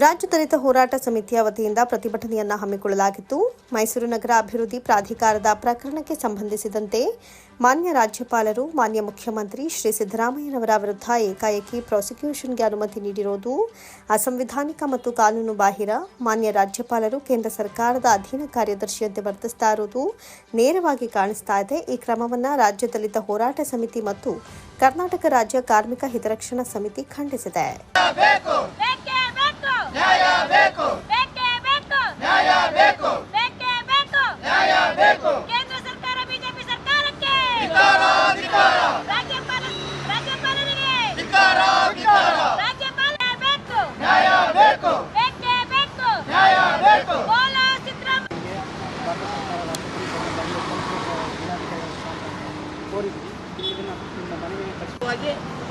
ರಾಜ್ಯ ದಲಿತ ಹೋರಾಟ ಸಮಿತಿಯ ವತಿಯಿಂದ ಪ್ರತಿಭಟನೆಯನ್ನು ಹಮ್ಮಿಕೊಳ್ಳಲಾಗಿತ್ತು. ಮೈಸೂರು ನಗರ ಅಭಿವೃದ್ಧಿ ಪ್ರಾಧಿಕಾರದ ಪ್ರಕರಣಕ್ಕೆ ಸಂಬಂಧಿಸಿದಂತೆ ಮಾನ್ಯ ರಾಜ್ಯಪಾಲರು, ಮಾನ್ಯ ಮುಖ್ಯಮಂತ್ರಿ ಶ್ರೀ ಸಿದ್ದರಾಮಯ್ಯನವರ ವಿರುದ್ಧ ಏಕಾಏಕಿ ಪ್ರಾಸಿಕ್ಯೂಷನ್ಗೆ ಅನುಮತಿ ನೀಡಿರುವುದು ಅಸಂವಿಧಾನಿಕ ಮತ್ತು ಕಾನೂನು ಬಾಹಿರ. ಮಾನ್ಯ ರಾಜ್ಯಪಾಲರು ಕೇಂದ್ರ ಸರ್ಕಾರದ ಅಧೀನ ಕಾರ್ಯದರ್ಶಿಯಂತೆ ವರ್ತಿಸ್ತಾ ಇರುವುದು ನೇರವಾಗಿ ಕಾಣಿಸ್ತಾ ಇದೆ. ಈ ಕ್ರಮವನ್ನು ರಾಜ್ಯ ದಲಿತ ಹೋರಾಟ ಸಮಿತಿ ಮತ್ತು ಕರ್ನಾಟಕ ರಾಜ್ಯ ಕಾರ್ಮಿಕ ಹಿತರಕ್ಷಣಾ ಸಮಿತಿ ಖಂಡಿಸಿದೆ. ಬೇಕೇ. ಬೇಕು ಬೇಕೇ. ನ್ಯಾಯ ಬೇಕು. ಬೇಕೇ ಬೇಕು. ನ್ಯಾಯ ಬೇಕು. ಕೇಂದ್ರ ಸರ್ಕಾರ ಬಿಜೆಪಿ ಸರ್ಕಾರಕ್ಕೆ. ರಾಜ್ಯಪಾಲ ರಾಜ್ಯಪಾಲರಿಗೆ. ರಾಜ್ಯಪಾಲ ಬೇಕು. ನ್ಯಾಯ ಬೇಕು. ಬೇಕೇ ಬೇಕು. ನ್ಯಾಯ ಬೇಕು. ಬೋಲೋ ಸಿದ್ದರಾಮಯ್ಯ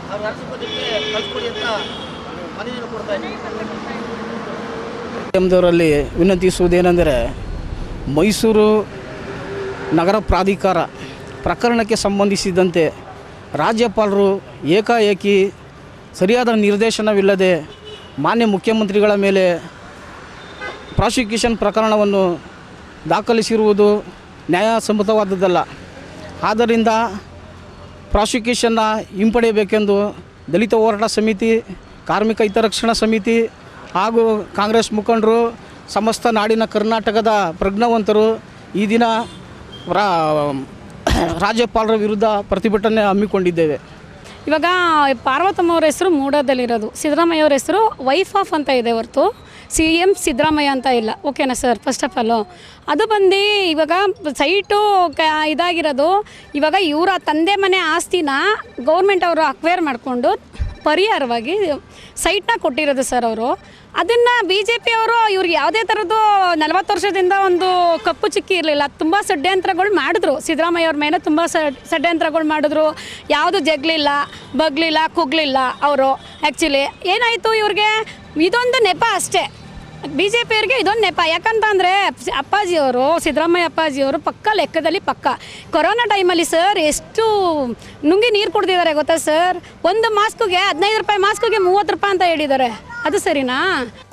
ಅವ್ರ ರಾಷ್ಟ್ರಪತಿಗೆ ಕಳಿಸ್ಕೊಡಿ ಅಂತ ಮನವಿಯನ್ನು ಕೊಡ್ತಾ ಇದ್ದೀವಿ ಮಾಧ್ಯಮದವರಲ್ಲಿ ವಿನಂತಿಸುವುದೇನೆಂದರೆ ಮೈಸೂರು ನಗರ ಪ್ರಾಧಿಕಾರ ಪ್ರಕರಣಕ್ಕೆ ಸಂಬಂಧಿಸಿದಂತೆ ರಾಜ್ಯಪಾಲರು ಏಕಾಏಕಿ ಸರಿಯಾದ ನಿರ್ದೇಶನವಿಲ್ಲದೆ ಮಾನ್ಯ ಮುಖ್ಯಮಂತ್ರಿಗಳ ಮೇಲೆ ಪ್ರಾಸಿಕ್ಯೂಷನ್ ಪ್ರಕರಣವನ್ನು ದಾಖಲಿಸಿರುವುದು ನ್ಯಾಯಸಮ್ಮತವಾದದ್ದಲ್ಲ. ಆದ್ದರಿಂದ ಪ್ರಾಸಿಕ್ಯೂಷನ್ನ ಹಿಂಪಡೆಯಬೇಕೆಂದು ದಲಿತ ಹೋರಾಟ ಸಮಿತಿ, ಕಾರ್ಮಿಕ ಹಿತರಕ್ಷಣಾ ಸಮಿತಿ ಹಾಗೂ ಕಾಂಗ್ರೆಸ್ ಮುಖಂಡರು ಸಮಸ್ತ ನಾಡಿನ ಕರ್ನಾಟಕದ ಪ್ರಜ್ಞಾವಂತರು ಈ ದಿನ ರಾಜ್ಯಪಾಲರ ವಿರುದ್ಧ ಪ್ರತಿಭಟನೆ ಹಮ್ಮಿಕೊಂಡಿದ್ದೇವೆ. ಇವಾಗ ಪಾರ್ವತಮ್ಮ ಅವರ ಹೆಸರು ಮೂಡದಲ್ಲಿರೋದು. ಸಿದ್ದರಾಮಯ್ಯ ಅವರ ಹೆಸರು ವೈಫ್ ಆಫ್ ಅಂತ ಇದೆ ಹೊರತು. ಸಿ ಎಂ ಸಿದ್ದರಾಮಯ್ಯ ಅಂತ ಇಲ್ಲ. ಓಕೆನಾ ಸರ್ ಫಸ್ಟ್ ಆಫ್ ಆಲು ಅದು ಬಂದು ಇವಾಗ ಸೈಟು ಕ ಇದಾಗಿರೋದು. ಇವಾಗ ಇವರ ತಂದೆ ಮನೆ ಆಸ್ತಿನ ಗೌರ್ಮೆಂಟ್ ಅವರು ಅಕ್ವೇರ್ ಮಾಡಿಕೊಂಡು ಪರಿಹಾರವಾಗಿ ಸೈಟ್ನ ಕೊಟ್ಟಿರೋದು ಸರ್ ಅವರು. ಅದನ್ನು ಬಿ ಜೆ ಪಿಯವರು ಇವ್ರಿಗೆ ಯಾವುದೇ ಥರದ್ದು ನಲವತ್ತು ವರ್ಷದಿಂದ ಒಂದು ಕಪ್ಪು ಚಿಕ್ಕಿ ಇರಲಿಲ್ಲ. ತುಂಬ ಷಡ್ಯಂತ್ರಗಳು ಮಾಡಿದ್ರು. ಸಿದ್ದರಾಮಯ್ಯ ಅವ್ರ ಮೇಲೆ ತುಂಬ ಷಡ್ಯಂತ್ರಗಳು ಮಾಡಿದ್ರು. ಯಾವುದು ಜಗ್ಲಿಲ್ಲ, ಬಗ್ಲಿಲ್ಲ, ಕುಗ್ಲಿಲ್ಲ ಅವರು ಆ್ಯಕ್ಚುಲಿ ಏನಾಯಿತು ಇವ್ರಿಗೆ? ಇದೊಂದು ನೆಪ ಅಷ್ಟೇ. ಬಿ ಜೆ ಪಿಯವ್ರಿಗೆ ಇದೊಂದು ನೆಪ. ಯಾಕಂತಂದರೆ ಅಪ್ಪಾಜಿಯವರು, ಸಿದ್ದರಾಮಯ್ಯ ಅಪ್ಪಾಜಿಯವರು ಪಕ್ಕ ಲೆಕ್ಕದಲ್ಲಿ ಪಕ್ಕ. ಕೊರೋನಾ ಟೈಮಲ್ಲಿ ಸರ್ ಎಷ್ಟು ನುಂಗಿ ನೀರು ಕುಡ್ದಿದ್ದಾರೆ ಗೊತ್ತಾ ಸರ್? ಒಂದು ಮಾಸ್ಕ್ಗೆ ಹದಿನೈದು ರೂಪಾಯಿ ಮಾಸ್ಕ್ಗೆ ಮೂವತ್ತು ರೂಪಾಯಿ ಅಂತ ಹೇಳಿದ್ದಾರೆ. ಅದು ಸರಿನಾ?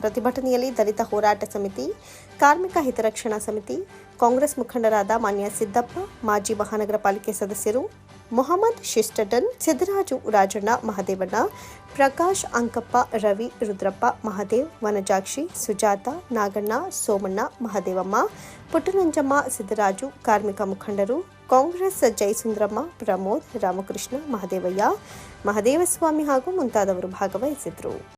ಪ್ರತಿಭಟನೆಯಲ್ಲಿ ದಲಿತ ಹೋರಾಟ ಸಮಿತಿ, ಕಾರ್ಮಿಕ ಹಿತರಕ್ಷಣಾ ಸಮಿತಿ, ಕಾಂಗ್ರೆಸ್ ಮುಖಂಡರಾದ ಮಾನ್ಯ ಸಿದ್ದಪ್ಪ, ಮಾಜಿ ಮಹಾನಗರ ಪಾಲಿಕೆ ಸದಸ್ಯರು, ಮೊಹಮ್ಮದ್ ಶಿಸ್ಟಡನ್ ಸಿದ್ದರಾಜು ರಾಜಣ್ಣ, ಮಹದೇವಣ್ಣ, ಪ್ರಕಾಶ್ ಅಂಕಪ್ಪ, ರವಿ ರುದ್ರಪ್ಪ, ಮಹದೇವ್, ವನಜಾಕ್ಷಿ, ಸುಜಾತ, ನಾಗಣ್ಣ, ಸೋಮಣ್ಣ, ಮಹದೇವಮ್ಮ ಪುಟ್ಟನಂಜಮ್ಮ ಸಿದ್ದರಾಜು ಕಾರ್ಮಿಕ ಮುಖಂಡರು, ಕಾಂಗ್ರೆಸ್ ಜಯಸುಂದ್ರಮ್ಮ ಪ್ರಮೋದ್, ರಾಮಕೃಷ್ಣ, ಮಹದೇವಯ್ಯ, ಮಹದೇವಸ್ವಾಮಿ ಹಾಗೂ ಮುಂತಾದವರು ಭಾಗವಹಿಸಿದ್ರು.